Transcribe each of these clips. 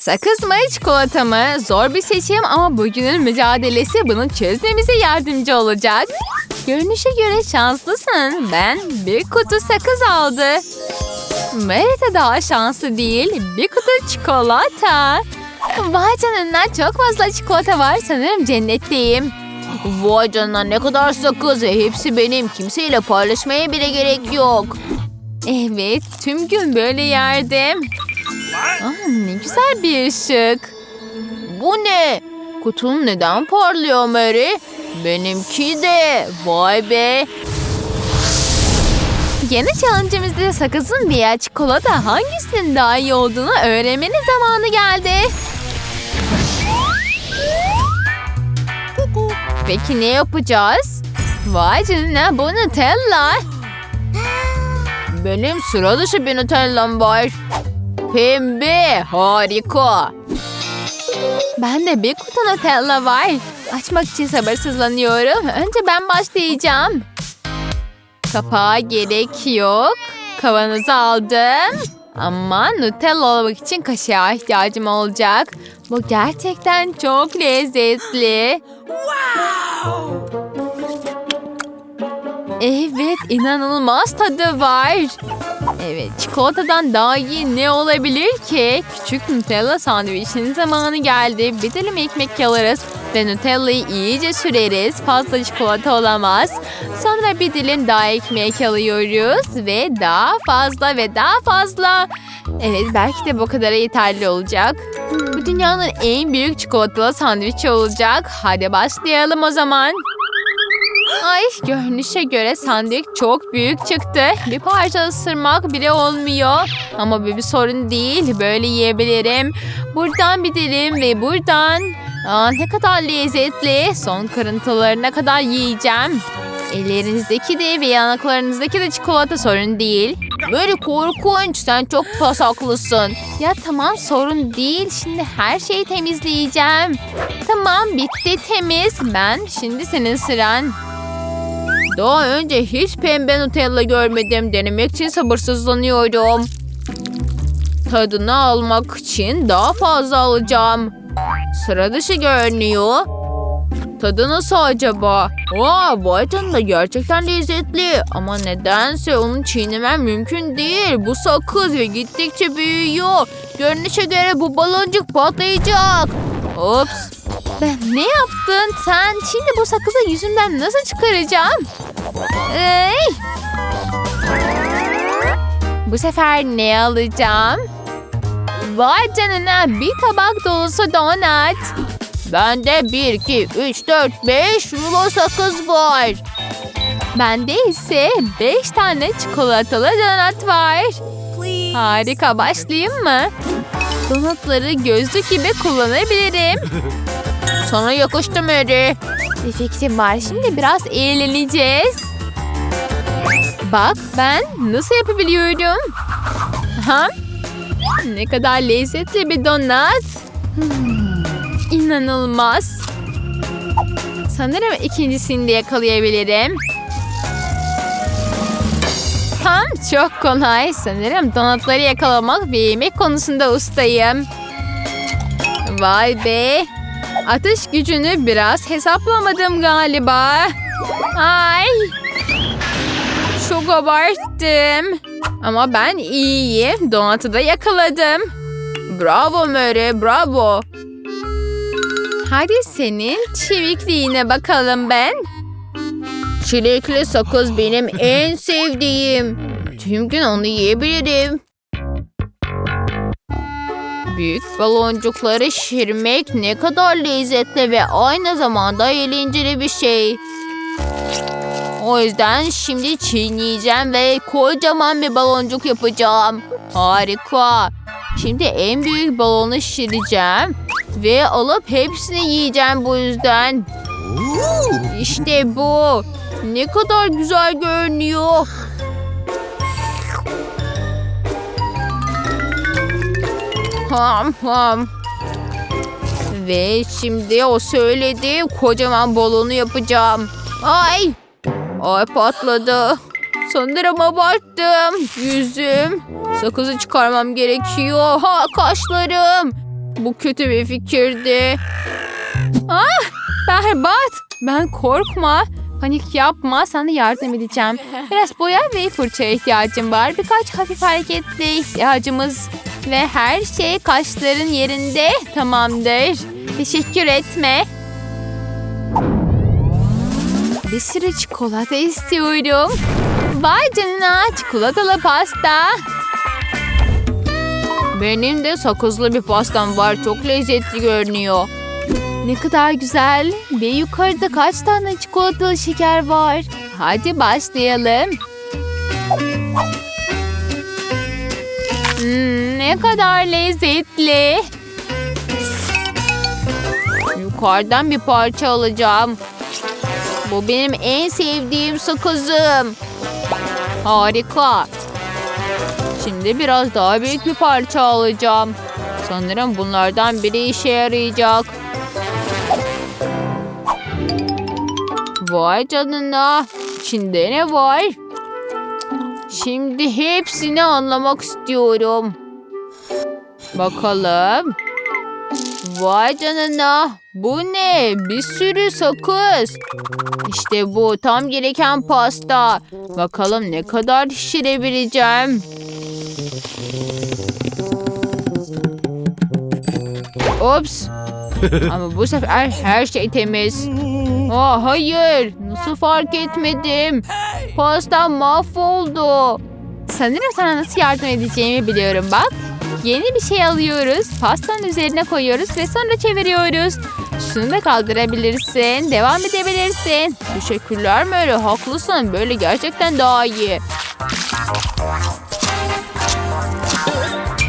Sakız mı çikolata mı? Zor bir seçim ama bugünün mücadelesi bunu çözmemize yardımcı olacak. Görünüşe göre şanslısın. Ben bir kutu sakız aldı. Merete daha şanslı değil. Bir kutu çikolata. Vay canına çok fazla çikolata var. Sanırım cennetteyim. Vay canına ne kadar sakız hepsi benim. Kimseyle paylaşmaya bile gerek yok. Evet, tüm gün böyle yerdim. Aa, ne güzel bir ışık. Bu ne? Kutun neden parlıyor Mary? Benimki de. Vay be. Yeni challenge'ımızda sakızın veya çikolata hangisinin daha iyi olduğunu öğrenmenin zamanı geldi. Peki ne yapacağız? Vay canına bu Nutella. Benim sıra dışı bir Nutella'm var. Pembe. Harika. Ben de bir kutu Nutella var. Açmak için sabırsızlanıyorum. Önce ben başlayacağım. Kapağa gerek yok. Kavanozu aldım. Ama Nutella olmak için kaşığa ihtiyacım olacak. Bu gerçekten çok lezzetli. Evet, inanılmaz tadı var. Evet, çikolatadan daha iyi ne olabilir ki? Küçük Nutella sandviçinin zamanı geldi. Bir dilim ekmek alırız ve Nutella'yı iyice süreriz. Fazla çikolata olamaz. Sonra bir dilim daha ekmek alıyoruz ve daha fazla ve daha fazla. Evet, belki de bu kadar yeterli olacak. Bu dünyanın en büyük çikolatalı sandviçi olacak. Hadi başlayalım o zaman. Ay görünüşe göre sandviç çok büyük çıktı. Bir parça ısırmak bile olmuyor. Ama bu bir sorun değil. Böyle yiyebilirim. Buradan bir dilim ve buradan. Aa, ne kadar lezzetli. Son kırıntılarına kadar yiyeceğim. Ellerinizdeki de ve yanaklarınızdaki de çikolata sorun değil. Mary korkunç. Sen çok pasaklısın. Ya tamam sorun değil. Şimdi her şeyi temizleyeceğim. Tamam bitti temiz. Ben şimdi senin sıran. Daha önce hiç pembe Nutella görmedim. Denemek için sabırsızlanıyorum. Tadını almak için daha fazla alacağım. Sıra dışı görünüyor. Tadı nasıl acaba? Aa, vay canına gerçekten lezzetli. Ama nedense onu çiğnemem mümkün değil. Bu sakız ve gittikçe büyüyor. Görünüşe göre bu baloncuk patlayacak. Ops. Ben ne yaptın sen? Şimdi bu sakızı yüzümden nasıl çıkaracağım? Ey! Bu sefer ne alacağım? Vay canına bir tabak dolusu donat. Bende 1, 2, 3, 4, 5 rulo sakız var. Bende ise 5 tane çikolatalı donat var. Harika başlayayım mı? Donatları gözlük gibi kullanabilirim. Sana yakıştı Mary. Bir fikrim var. Şimdi biraz eğleneceğiz. Bak ben nasıl yapabiliyorum. Ha? Ne kadar lezzetli bir donat. Hmm, İnanılmaz. Sanırım ikincisini de yakalayabilirim. Tam çok kolay. Sanırım donatları yakalamak ve yemek konusunda ustayım. Vay be. Atış gücünü biraz hesaplamadım galiba. Ay. Çok abarttım. Ama ben iyiyim. Donatı da yakaladım. Bravo Mary, bravo. Hadi senin çevikliğine bakalım ben. Çilekli sakız benim en sevdiğim. Tüm gün onu yiyebilirim. Büyük baloncukları şişirmek ne kadar lezzetli ve aynı zamanda eğlenceli bir şey. O yüzden şimdi çiğneyeceğim ve kocaman bir baloncuk yapacağım. Harika. Şimdi en büyük balonu şişireceğim. Ve alıp hepsini yiyeceğim bu yüzden. İşte bu. Ne kadar güzel görünüyor. Ham ham. Ve şimdi o söyledi kocaman balonu yapacağım. Ay! Ay patladı. Sanırım abarttım. Yüzüm. Sakızı çıkarmam gerekiyor. Ha kaşlarım. Bu kötü bir fikirdi. Berbat. Ben korkma. Panik yapma. Sana yardım edeceğim. Biraz boya ve fırçaya ihtiyacım var. Birkaç hafif hareketli ihtiyacımız. Ve her şey kaşların yerinde. Tamamdır. Teşekkür etme. Bir sürü çikolata istiyorum. Vay canına çikolatalı pasta. Benim de sakızlı bir pastam var. Çok lezzetli görünüyor. Ne kadar güzel. Ve yukarıda kaç tane çikolatalı şeker var. Hadi başlayalım. Ne kadar lezzetli. Yukarıdan bir parça alacağım. Bu benim en sevdiğim sakızım. Harika. Şimdi biraz daha büyük bir parça alacağım. Sanırım bunlardan biri işe yarayacak. Vay canına. İçinde ne var? Şimdi hepsini anlamak istiyorum. Bakalım. Vay canına. Bu ne? Bir sürü sakız. İşte bu tam gereken pasta. Bakalım ne kadar şişirebileceğim. Ops. Ama bu sefer her şey temiz. Aa, hayır. Nasıl fark etmedim? Pasta mahvoldu. Sanırım sana nasıl yardım edeceğimi biliyorum bak. Yeni bir şey alıyoruz. Pastanın üzerine koyuyoruz ve sonra çeviriyoruz. Şunu da kaldırabilirsin. Devam edebilirsin. Teşekkürler Mary. Haklısın. Böyle gerçekten daha iyi.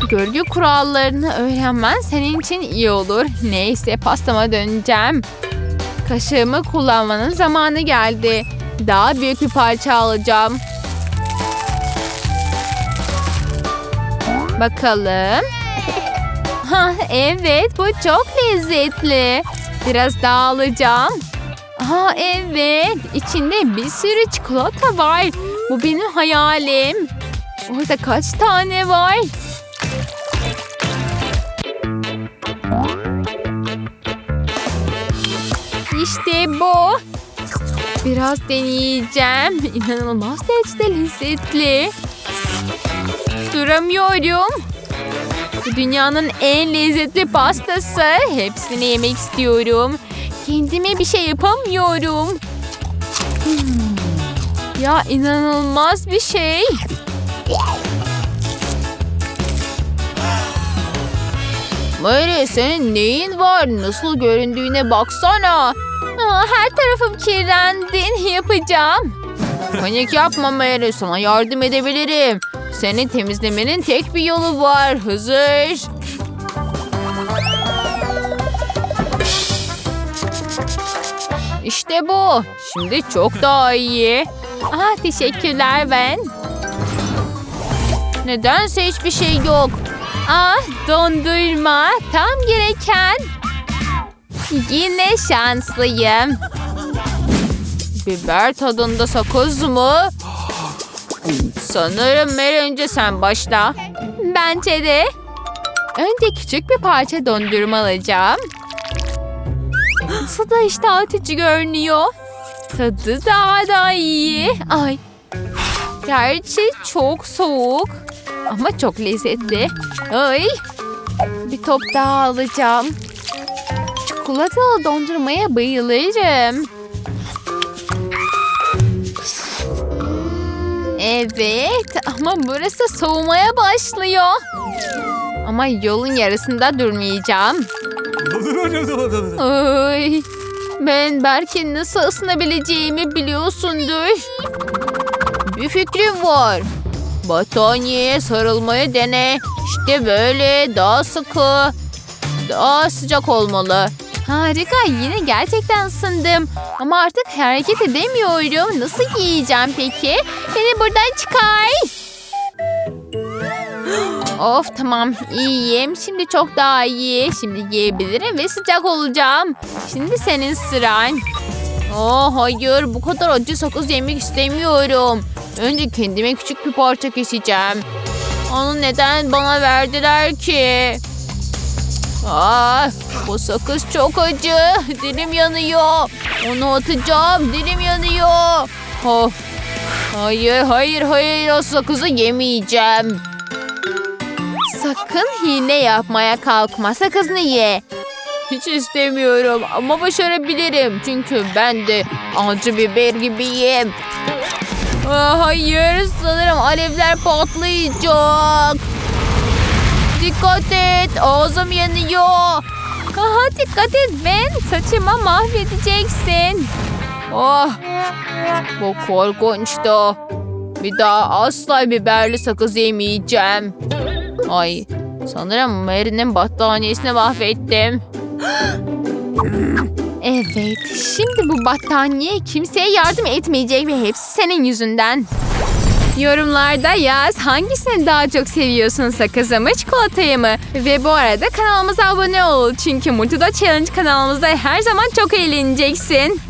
Görgü kurallarını öğrenmen senin için iyi olur. Neyse pastama döneceğim. Kaşığımı kullanmanın zamanı geldi. Daha büyük bir parça alacağım. Bakalım. Ha, evet bu çok lezzetli. Biraz daha alacağım. Ha evet içinde bir sürü çikolata var. Bu benim hayalim. Orada kaç tane var? İşte bu. Biraz deneyeceğim. İnanılmaz derecede lezzetli. Duramıyorum. Bu dünyanın en lezzetli pastası. Hepsini yemek istiyorum. Kendime bir şey yapamıyorum. Hmm. Ya inanılmaz bir şey. Mary senin neyin var? Nasıl göründüğüne baksana. Aa, her tarafım kirlendi. Yapacağım. Panik yapma Mary. Sana yardım edebilirim. Seni temizlemenin tek bir yolu var. Hazır. İşte bu. Şimdi çok daha iyi. Aa, teşekkürler ben. Nedense hiçbir şey yok. Ah dondurma tam gereken. Yine şanslıyım. Biber tadında sakız mı? Sanırım Mary önce sen başla. Bence de. Önce küçük bir parça dondurma alacağım. Nasıl da iştah açıcı görünüyor. Tadı daha da iyi. Ay. Gerçi çok soğuk. Ama çok lezzetli. Ay. Bir top daha alacağım. Çikolatalı dondurmaya bayılırım. Evet ama burası soğumaya başlıyor. Ama yolun yarısında durmayacağım. Ay, ben belki nasıl ısınabileceğimi biliyorsundur. Bir fikrim var. Battaniyeye sarılmayı dene. İşte böyle daha sıkı. Daha sıcak olmalı. Harika yine gerçekten ısındım. Ama artık hareket edemiyorum. Nasıl giyeceğim peki? Beni buradan çıkar. Of tamam iyiyim. Şimdi çok daha iyi. Şimdi giyebilirim ve sıcak olacağım. Şimdi senin sıran. Aa, hayır bu kadar acı sakız yemek istemiyorum. Önce kendime küçük bir parça keseceğim. Onu neden bana verdiler ki? Aa, bu sakız çok acı. Dilim yanıyor. Onu atacağım. Dilim yanıyor. Of. Hayır, hayır, hayır. O sakızı yemeyeceğim. Sakın hile yapmaya kalkma. Sakızını ye. Hiç istemiyorum ama başarabilirim. Çünkü ben de acı biber gibiyim. Aa, hayır, sanırım alevler patlayacak. Dikkat et, ağzım yanıyor. Aha dikkat et Ben. Saçıma mahvedeceksin. Oh, bu korkunçtu. Bir daha asla biberli sakız yemeyeceğim. Ay, sanırım Mary'nin battaniyesini mahvettim. Evet, şimdi bu battaniye kimseye yardım etmeyecek ve hepsi senin yüzünden. Yorumlarda yaz hangisini daha çok seviyorsun sakızı mı çikolatayı mı? Ve bu arada kanalımıza abone ol çünkü Multido Challenge kanalımızda her zaman çok eğleneceksin.